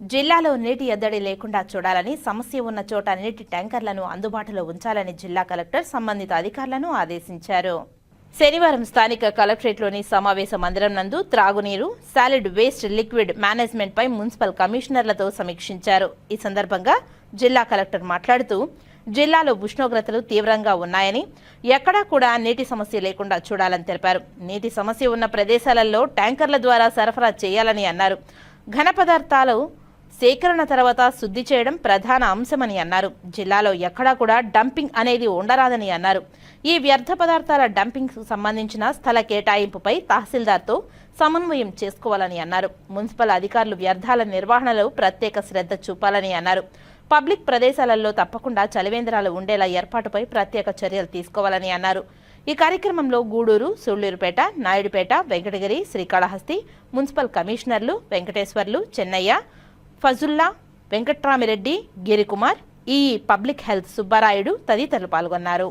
జిల్లాలో నీటి ఎద్దడి లేకుండా చూడాలని సమస్య ఉన్న చోట నీటి ట్యాంకర్లను అందుబాటులో ఉంచాలని జిల్లా కలెక్టర్ సంబంధిత అధికారులను ఆదేశించారు. శనివారం స్థానిక కలెక్టరేట్లోని సమావేశ మందిరం నందు త్రాగునీరు సాలిడ్ వేస్ట్ లిక్విడ్ మేనేజ్మెంట్పై మున్సిపల్ కమిషనర్లతో సమీక్షించారు. ఈ సందర్భంగా జిల్లా కలెక్టర్ మాట్లాడుతూ జిల్లాలో ఉష్ణోగ్రతలు తీవ్రంగా ఉన్నాయని ఎక్కడా కూడా నీటి సమస్య లేకుండా చూడాలని తెలిపారు. నీటి సమస్య ఉన్న ప్రదేశాలలో ట్యాంకర్ల ద్వారా సరఫరా చేయాలని అన్నారు. ఘన పదార్థాలు సేకరణ తర్వాత శుద్ధి చేయడం ప్రధాన అంశమని అన్నారు. జిల్లాలో ఎక్కడా కూడా డంపింగ్ అనేది ఉండరాదని అన్నారు. ఈ వ్యర్థ పదార్థాల డంపింగ్ సంబంధించిన స్థల కేటాయింపుపై తహసీల్దార్తో సమన్వయం చేసుకోవాలని అన్నారు. మున్సిపల్ అధికారులు వ్యర్థాల నిర్వహణలో ప్రత్యేక శ్రద్ధ చూపాలని అన్నారు. పబ్లిక్ ప్రదేశాలలో తప్పకుండా చలివేంద్రాలు ఉండేలా ఏర్పాటుపై ప్రత్యేక చర్యలు తీసుకోవాలని అన్నారు. ఈ కార్యక్రమంలో గూడూరు సూళ్ళూరుపేట నాయుడుపేట వెంకటగిరి శ్రీకాళహస్తి మున్సిపల్ కమిషనర్లు వెంకటేశ్వర్లు చెన్నయ్య ఫజుల్లా వెంకట్రామిరెడ్డి గిరికుమార్ ఈ పబ్లిక్ హెల్త్ సుబ్బారాయుడు తదితరులు పాల్గొన్నారు.